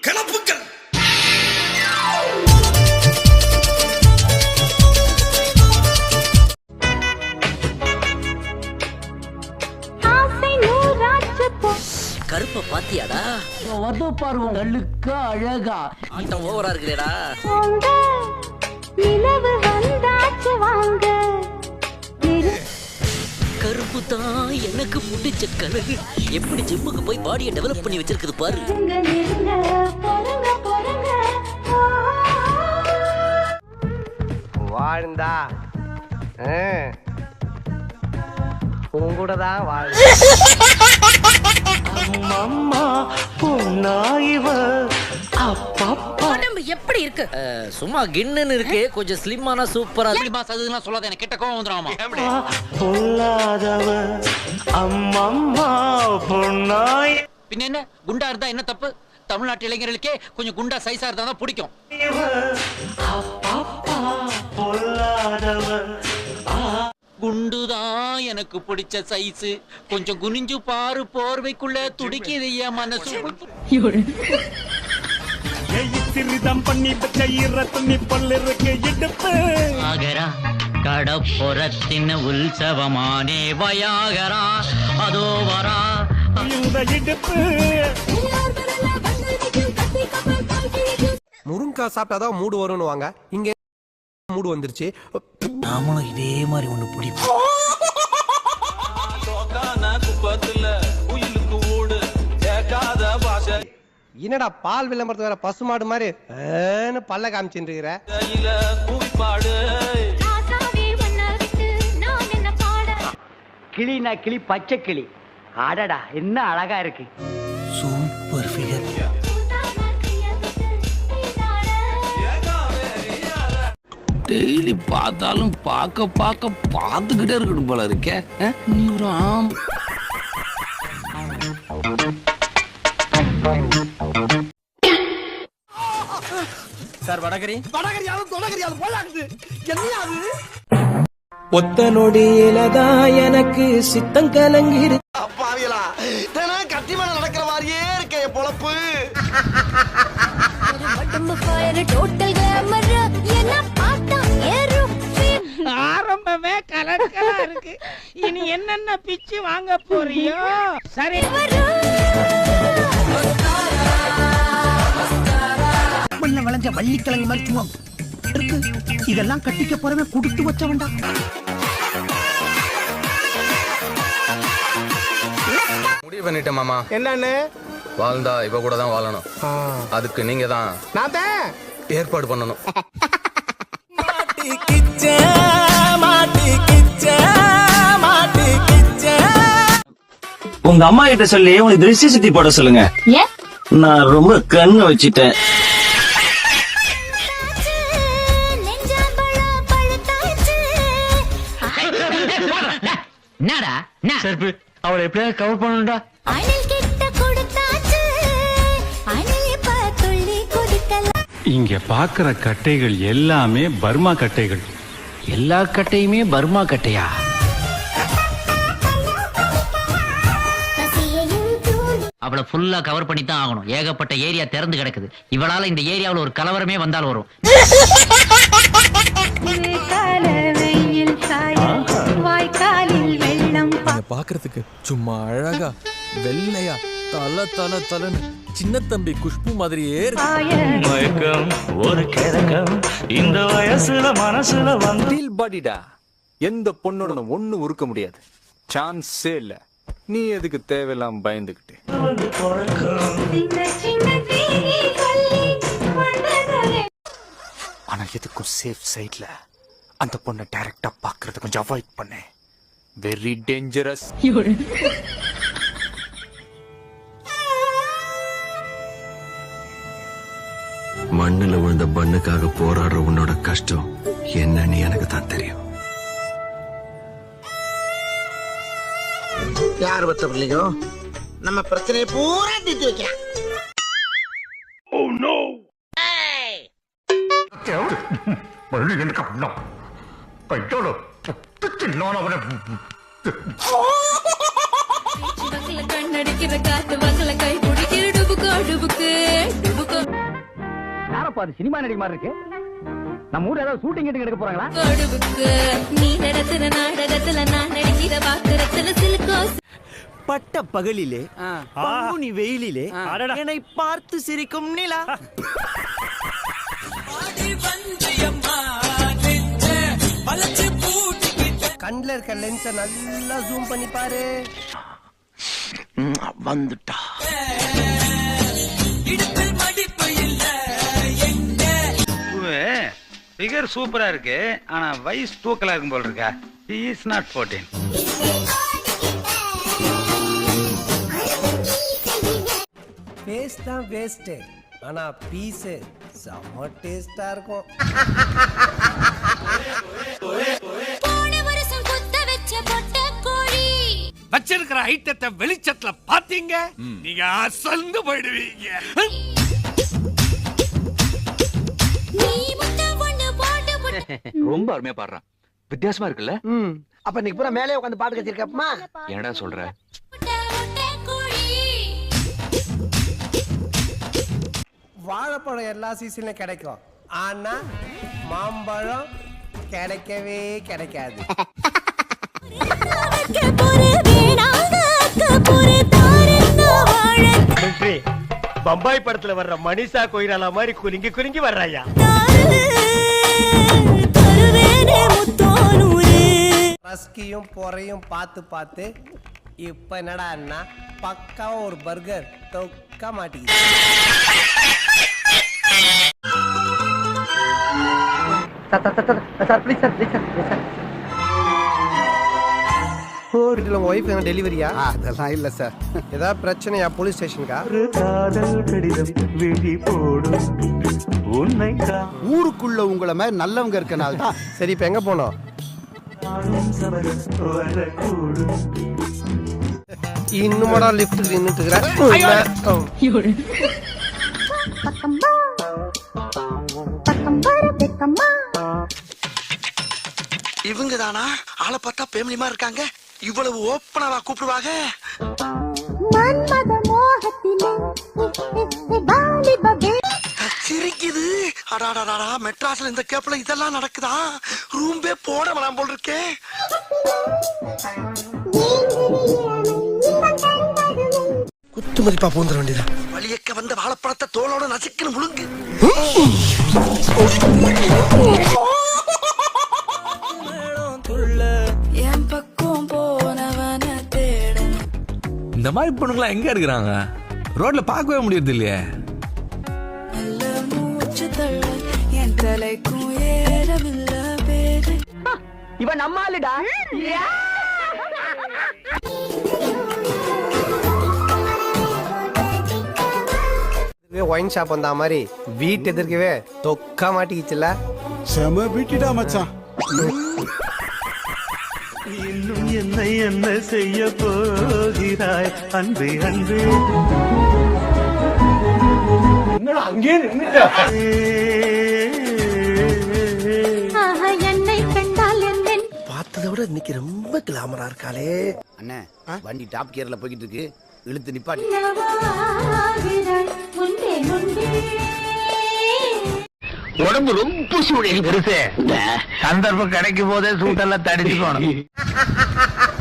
கிளப்புக்கள் ஆசை நூறாச்சு போ கருப்ப பாத்தியாடா? பாருங்க நல்லுக்கா அழகா. ஆட்டம் ஓவரா இருக்குடா போங்க நிலவு வந்தாச்சு வாங்க. இரு- கருப்பு தான் எனக்கு பிடிச்ச கலரு எப்படி ஜிம்முக்கு போய் பாடியை டெவலப் பண்ணி வச்சிருக்குது பாரு. வாழ்ந்தா. உன் கூட தான் வாழ் அம்மா அப்பப்பா உடம்பு எப்படி இருக்கு? சும்மா கின்னுன்னு இருக்கு கொஞ்சம் ஸ்லிம்மான சூப்பரா பாஸ் அதுலாம் சொல்லாத எனக்கு கிட்ட கோவம் வந்துடும் பொல்லாதவ அம்மம்மா பொன்னாய். பின்ன என்ன? குண்டா இருந்தா என்ன தப்பு? தமிழ்நாட்டு இளைஞர்களுக்கே கொஞ்சம் குண்டா சைஸா இருந்தா தான் பிடிக்கும். குண்டுதான் எனக்கு பிடிச்ச சைஸ். கொஞ்சம் குனிஞ்சு பாரு போர்வைக்குள்ள துடிக்குது என் மனசு. திருதம் பண்ணி பச்ச ஈர துணி பல்லிருக்கு இடுப்பு. ஆகரா கடப்புறத்தின் உற்சவமானே வயாகரா அதோ வரா. இந்த இடுப்பு. முருங்கா சாப்பிட்டாதான் மூடு வரும்னு வாங்க இங்க மூடு வந்துருச்சு. நாமளும் இதே மாதிரி ஒண்ணு பிடிப்போம். என்னடா பால் விளம்பரத்து வேற பசுமாடு மாதிரி ஏன்னு பல்ல காமிச்சுட்டு இருக்கிற கிளினா கிளி பச்சை கிளி. அடடா என்ன அழகா இருக்கு. சூப்பர் ஃபிகர் டெய்லி பார்த்தாலும் பார்க்க பார்க்க பார்த்துக்கிட்டே இருக்கணும் போல இருக்கே. நீ ஒரு ஆம். ஒத்த நொடியிலதான் எனக்கு சித்தம் கலங்கிரு பாவியலா தினம் கத்தி மேல நடக்கிற மாதிரியே இருக்க என் பொழப்பு. என்ன. ஆரம்பமே கலக்கலா இருக்கு. இனி என்னென்ன பிச்சு வாங்க போறியோ? சரி. பண்ண விளைஞ்ச வள்ளிக்கிழங்கு மருத்துவம் இருக்கு இதெல்லாம் கட்டிக்க போறவன் கொடுத்து வச்சவன்டா. முடிவு பண்ணிட்டேன் மாமா. என்னன்னு? வாழ்ந்தா இவ கூட தான் வாழணும். அதுக்கு நீங்க தான் நான் தான்? ஏற்பாடு பண்ணணும். உங்க அம்மா கிட்ட சொல்லி உனக்கு திருஷ்டி சுத்தி போட சொல்லுங்க? நான் ரொம்ப கண்ணு வச்சிட்டேன். என்னடா? செருப்பு அவளை எப்படியாவது கவர் பண்ணணும்டா. அணில் கிட்ட கொடுத்தாச்சு. அணில் குதிக்கலாம். இங்க பாக்குற கட்டைகள் எல்லாமே பர்மா கட்டைகள். எல்லா கட்டையுமே பர்மா கட்டையா? அவளை ஃபுல்லா கவர் பண்ணி தான் ஆகணும். ஏகப்பட்ட ஏரியா திறந்து கிடக்குது. இவளால இந்த ஏரியாவுல ஒரு கலவரமே வந்தால் வரும். வெள்ளம் பாக்குறதுக்கு சும்மா அழகா வெள்ளையா தல தல தலன்னு சின்ன தம்பி குஷ்பு மாதிரியே மயக்கம் ஒரு கிறக்கம். இந்த வயசுல மனசுல வந்து பாடிடா எந்த பொண்ணோட ஒண்ணு உருக்க முடியாது. சான்ஸே இல்ல. நீ எதுக்கு தேவையில்லாம பயந்துகிட்டு? ஆனா எதுக்கும் சேஃப் சைட்ல அந்த பொண்ணை டைரக்டா பாக்குறத கொஞ்சம் அவாய்ட் பண்ணேன் வெரி டேஞ்சரஸ் மண்ணுல விழுந்த பண்ணுக்காக போராடுற உன்னோட கஷ்டம் என்னன்னு எனக்கு தான் தெரியும். யார் பத்த பிள்ளையோ? நம்ம பிரச்சனையை பூரா தீர்த்து வைக்கலாம் கண்ணடிக்கிற காத்து வகல கை பிடிக்கிற டுபு காடு டுபுக்கு டுபுக்கு. யாரப்பா அது சினிமா நடிகை மாதிரி இருக்கு? நம்ம ஊர்ல ஏதாவது ஷூட்டிங் கிட்ட எடுக்க போறாங்களா? கொடுவுக்கு நீ நடத்துற நாடகத்துல நான் நடிக்கிற பாத்திரத்துல சிலுக்கோஸ் பட்ட பகலிலே பங்குனி வெயிலிலே என்னை பார்த்து சிரிக்கும் நிலா. கண்ணுல இருக்க லென்ஸை நல்லா ஜூம் பண்ணி பாரு. வந்துட்டா. ஃபிகர் சூப்பரா இருக்கு. ஆனா வயசு தூக்கலா இருக்கும் போல இருக்கா? இஸ் நாட் ஃபோர்டீன் ஃபேஸ் தான் வேஸ்ட் ஆனா பீஸ் செம்ம டேஸ்டா இருக்கும். வச்சிருக்கிற ஐட்டத்தை வெளிச்சத்துல பாத்தீங்க நீங்க அசந்து போயிடுவீங்க. ரொம்ப அருமையா பாடுறான். வித்தியாசமா இருக்குல்ல? அப்ப இன்னைக்கு பூரா மேலே உட்காந்து பாட்டு கச்சிருக்கப்பமா என்னடா சொல்ற? வாழைப்பழம் எல்லா சீசன்லயும் கிடைக்கும். ஆனா மாம்பழம் கிடைக்கவே கிடைக்காது. பம்பாய் படத்துல வர்ற மணிஷா கொய்ராலா மாதிரி குலுங்கி குலுங்கி வர்றாயா தாரு தருவேனே முத்தோனூரு ரஸ்கியும் பொறையும் பார்த்து பார்த்து இப்ப என்னடா அண்ணா பக்காவா ஒரு பர்கர் தொக்க மாட்டேங்குது sir please sir please sir please sir வீட்டில் உங்கள் ஒய்ஃப் என்ன டெலிவரியா அதெல்லாம் இல்ல சார் ஏதாவது பிரச்சனையா? போலீஸ் ஸ்டேஷனுக்கா ஊருக்குள்ள உங்களை மாதிரி நல்லவங்க இருக்கனால தான் சரி இப்போ எங்கே போனோம்? இன்னுமாடா லிஃப்ட் நின்றுட்டு இருக்கிறேன் இவங்க தானா ஆளை பார்த்தா பேமிலிமா இருக்காங்க. இவ்வளவு ஓப்பனாவா கூப்பிடுவாங்க சிரிக்குது. அடாடாடா மெட்ராஸ்ல இந்த கேப்ல இதெல்லாம் நடக்குதா? ரூம்பே போட வேணாம் போல் இருக்கே குத்து மதிப்பா போந்துட வேண்டியதா வழியக்க வந்த வாழைப்பழத்தை தோலோட நசுக்கணும் முழுங்கு. இந்த மாதிரி பொண்ணுங்களா எங்க இருக்கிறாங்க? ரோட்ல பார்க்கவே முடியறது இல்லையே இவன் நம்மாளுடா ஒயின் ஷாப் வந்த மாதிரி வீட்டு எதிர்க்கவே தொக்க மாட்டிக்கிச்சுல செம வீட்டுடா மச்சான். என்ன என்ன செய்ய போகிறாய்? அன்பு அன்பு. அங்கே என்னை கண்டால் என்ன? பார்த்ததை விட இன்னைக்கு ரொம்ப கிளாமரா இருக்காளே. அண்ணே வண்டி டாப் கியர்ல போய்கிட்டு இருக்கு. இழுத்து நிப்பாட்டி. உடம்பு ரொம்ப சூழல் பெருசு. சந்தர்ப்பம் கிடைக்கும் போதே சூட்டெல்லாம் தடிச்சு போகணும்.